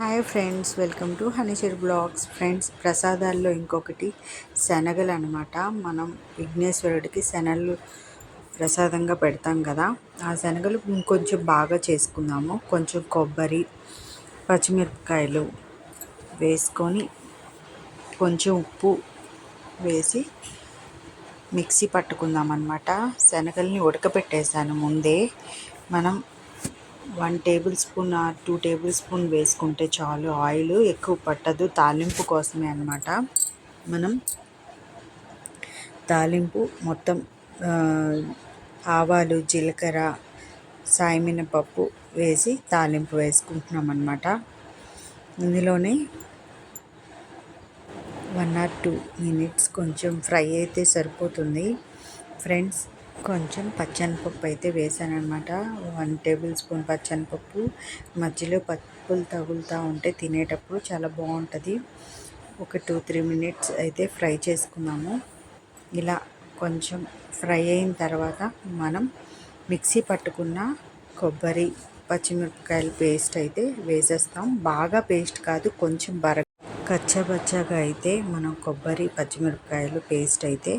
Hi friends welcome to హనీషర్ blogs. Friends ప్రసాదాల్లో ఇంకొకటి శనగలు అనమాట మనం విఘ్నేశ్వరుడికి శనగలు ప్రసాదంగా పెడతాం కదా. ఆ శనగలు ఇంకొంచెం బాగా చేసుకుందాము. కొంచెం కొబ్బరి పచ్చిమిరపకాయలు వేసుకొని కొంచెం ఉప్పు వేసి మిక్సీ పట్టుకుందాం అనమాట శనగల్ని ఉడకబెట్టేసాను ముందే. మనం one tablespoon two tablespoon వేసుకుంటే చాలు. ఆయిల్ ఎక్కువ పట్టదు. తాలింపు కోసమే అనమాట మనం తాలింపు మొత్తం ఆవాలు జీలకర్ర సాయమినపప్పు వేసి తాలింపు వేసుకుంటున్నాం అనమాట ఇందులోనే వన్ ఆర్ టూ మినిట్స్ కొంచెం ఫ్రై అయితే సరిపోతుంది. ఫ్రెండ్స్ కొంచెం పచ్చనిపప్పు అయితే వేసాను అనమాట వన్ టేబుల్ స్పూన్ పచ్చనిపప్పు. మధ్యలో పప్పులు తగులుతూ ఉంటే తినేటప్పుడు చాలా బాగుంటుంది. ఒక టూ త్రీ మినిట్స్ అయితే ఫ్రై చేసుకున్నాము ఇలా కొంచెం ఫ్రై అయిన తర్వాత మనం మిక్సీ పట్టుకున్న కొబ్బరి పచ్చిమిరపకాయల పేస్ట్ అయితే వేసేస్తాం. బాగా పేస్ట్ కాదు కొంచెం బర కచ్చబచ్చగా అయితే మనం కొబ్బరి పచ్చిమిరపకాయలు పేస్ట్ అయితే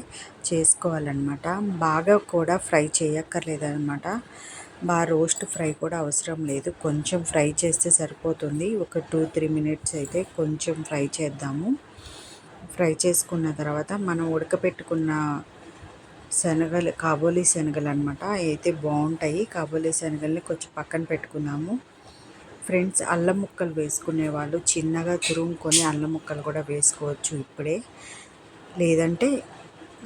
చేసుకోవాలన్నమాట. బాగా కూడా ఫ్రై చేయక్కర్లేదన్నమాట. బాగా రోస్ట్ ఫ్రై కూడా అవసరం లేదు. కొంచెం ఫ్రై చేస్తే సరిపోతుంది. ఒక టూ త్రీ మినిట్స్ అయితే కొంచెం ఫ్రై చేద్దాము. ఫ్రై చేసుకున్న తర్వాత మనం ఉడకపెట్టుకున్న శనగలు కాబోలి శనగలు అనమాట అయితే బాగుంటాయి. కాబోలి శనగల్ని కొంచెం పక్కన పెట్టుకున్నాము ఫ్రెండ్స్ అల్లం ముక్కలు వేసుకునే వాళ్ళు చిన్నగా తురుముకొని అల్లం ముక్కలు కూడా వేసుకోవచ్చు ఇప్పుడే. లేదంటే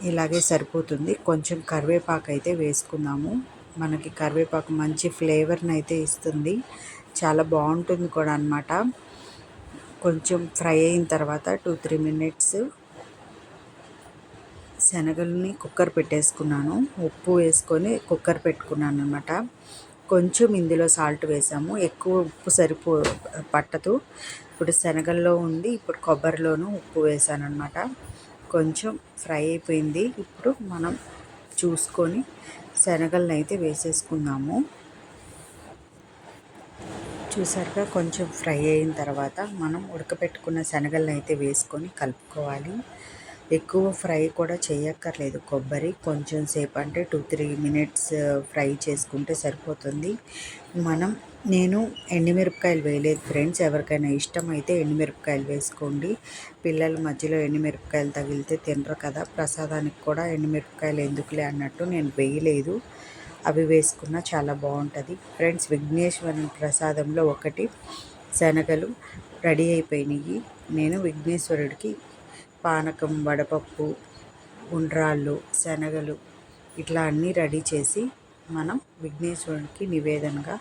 ఇలాగే సరిపోతుంది. కొంచెం కరివేపాకు అయితే వేసుకుందాము. మనకి కరివేపాకు మంచి ఫ్లేవర్ని అయితే ఇస్తుంది. చాలా బాగుంటుంది కూడా అనమాట కొంచెం ఫ్రై అయిన తర్వాత టూ త్రీ మినిట్స్ శనగల్ని కుక్కర్ పెట్టేసుకున్నాను. ఉప్పు వేసుకొని కుక్కర్ పెట్టుకున్నాను అనమాట కొంచెం ఇందులో సాల్ట్ వేసాము. ఎక్కువ ఉప్పు సరిపో పట్టదు. ఇప్పుడు శనగల్లో ఉంది ఇప్పుడు కొబ్బరిలోనూ ఉప్పు వేసాను అనమాట కొంచెం ఫ్రై అయిపోయింది. ఇప్పుడు మనం చూసుకొని శనగలను అయితే వేసేసుకుందాము. చూసారుగా కొంచెం ఫ్రై అయిన తర్వాత మనం ఉడకపెట్టుకున్న శనగలను అయితే వేసుకొని కలుపుకోవాలి. ఎక్కువ ఫ్రై కూడా చేయక్కర్లేదు. కొబ్బరి కొంచెం సేపు అంటే టూ త్రీ మినిట్స్ ఫ్రై చేసుకుంటే సరిపోతుంది. మనం నేను ఎండుమిరపకాయలు వేయలేదు ఫ్రెండ్స్. ఎవరికైనా ఇష్టం అయితే ఎండుమిరపకాయలు వేసుకోండి. పిల్లల మధ్యలో ఎండుమిరపకాయలు తగిలితే తినరు కదా. ప్రసాదానికి కూడా ఎండుమిరపకాయలు ఎందుకులే అన్నట్టు నేను వేయలేదు. అవి వేసుకున్నా చాలా బాగుంటుంది. ఫ్రెండ్స్ విఘ్నేశ్వరుని ప్రసాదంలో ఒకటి శనగలు రెడీ అయిపోయినాయి. నేను విఘ్నేశ్వరుడికి పానకం వడపప్పు ఉండ్రాళ్ళు శనగలు ఇట్లా అన్నీ రెడీ చేసి మనం విఘ్నేశ్వరునికి నివేదనగా